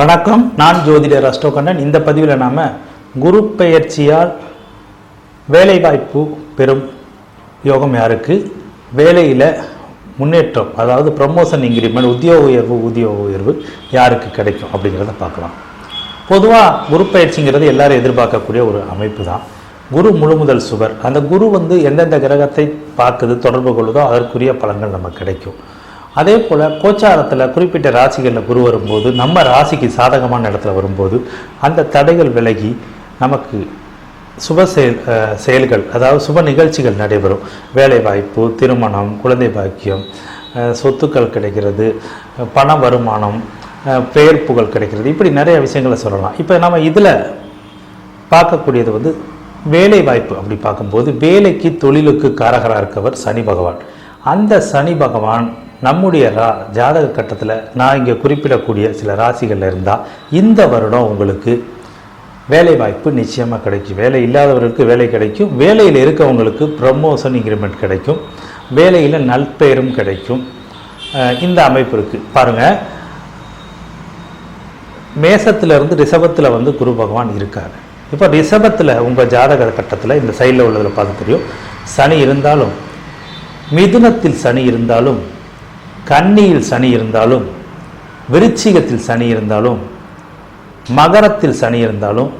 வணக்கம். நான் ஜோதிடர் அஷ்டோகண்ணன். இந்த பதிவில் நாம் குரு பெயர்ச்சியால் வேலைவாய்ப்பு பெறும் யோகம் யாருக்கு? வேலையில் முன்னேற்றம் அதாவது ப்ரமோஷன் இன்க்ரிமெண்ட் உத்தியோக உயர்வு உத்தியோக உயர்வு யாருக்கு கிடைக்கும் அப்படிங்கிறத பார்க்கலாம். பொதுவாக குரு பயிற்சிங்கிறது எல்லாரும் எதிர்பார்க்கக்கூடிய ஒரு அமைப்பு தான். குரு முழுமுதல் சுவர். அந்த குரு வந்து எந்தெந்த கிரகத்தை பார்க்குது தொடர்பு கொள்ளுதோ அதற்குரிய பலன்கள் நமக்கு கிடைக்கும். அதே போல் கோச்சாரத்தில் குறிப்பிட்ட ராசிகளில் குரு வரும்போது நம்ம ராசிக்கு சாதகமான இடத்துல வரும்போது அந்த தடைகள் விலகி நமக்கு சுப செயல் செயல்கள் அதாவது சுப நிகழ்ச்சிகள் நடைபெறும். வேலைவாய்ப்பு திருமணம் குழந்தை பாக்கியம் சொத்துக்கள் கிடைக்கிறது பண வருமானம் பெயர் புகழ் கிடைக்கிறது. இப்படி நிறைய விஷயங்களை சொல்லலாம். இப்போ நம்ம இதில் பார்க்கக்கூடியது வந்து வேலை வாய்ப்பு அப்படி பார்க்கும்போது வேலைக்கு தொழிலுக்கு காரகராக இருக்கவர் சனி பகவான். அந்த சனி பகவான் நம்முடைய ரா ஜாதக கட்டத்தில் நான் இங்கே குறிப்பிடக்கூடிய சில ராசிகளில் இருந்தால் இந்த வருடம் உங்களுக்கு வேலை வாய்ப்பு நிச்சயமாக கிடைக்கும். வேலை இல்லாதவர்களுக்கு வேலை கிடைக்கும். வேலையில் இருக்கவங்களுக்கு ப்ரமோஷன் இன்க்ரிமெண்ட் கிடைக்கும். வேலையில் நல்பெயரும் கிடைக்கும். இந்த அமைப்பு இருக்குது பாருங்கள் மேசத்துல இருந்து ரிஷபத்தில் வந்து குரு பகவான் இருக்கார். இப்போ ரிஷபத்தில் உங்கள் ஜாதக கட்டத்தில் இந்த சைடில் உள்ளதில் பார்த்து தெரியும். சனி இருந்தாலும் மிதுனத்தில் சனி இருந்தாலும் கன்னியில் சனி இருந்தாலும் விருச்சிகத்தில் சனி இருந்தாலும் மகரத்தில் சனி இருந்தாலும்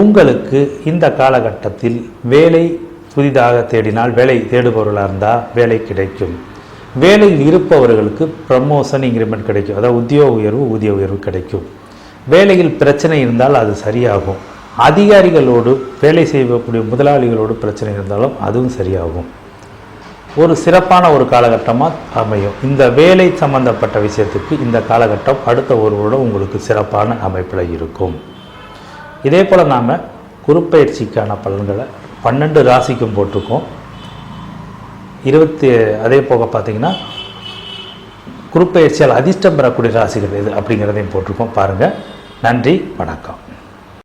உங்களுக்கு இந்த காலகட்டத்தில் வேலை புதிதாக தேடினால் வேலை தேடுபவர்களாக இருந்தால் வேலை கிடைக்கும். வேலையில் இருப்பவர்களுக்கு ப்ரமோஷன் இன்க்ரிமெண்ட் கிடைக்கும். அதாவது உத்தியோக உயர்வு ஊதிய உயர்வு கிடைக்கும். வேலையில் பிரச்சனை இருந்தால் அது சரியாகும். அதிகாரிகளோடு வேலை செய்யக்கூடிய முதலாளிகளோடு பிரச்சனை இருந்தாலும் அதுவும் சரியாகும். ஒரு சிறப்பான ஒரு காலகட்டமாக அமையும். இந்த வேலை சம்பந்தப்பட்ட விஷயத்துக்கு இந்த காலகட்டம் அடுத்த ஒரு வருடம் உங்களுக்கு சிறப்பான அமைப்பில் இருக்கும். இதே போல் நாம் குருப்பெயர்ச்சிக்கான பலன்களை பன்னெண்டு ராசிக்கும் போட்டிருக்கோம். இருபத்தி அதே போக பார்த்தீங்கன்னா குருப்பெயர்ச்சியால் அதிர்ஷ்டம் பெறக்கூடிய ராசிகள் எது அப்படிங்கிறதையும் போட்டிருக்கோம். பாருங்கள் நன்றி வணக்கம்.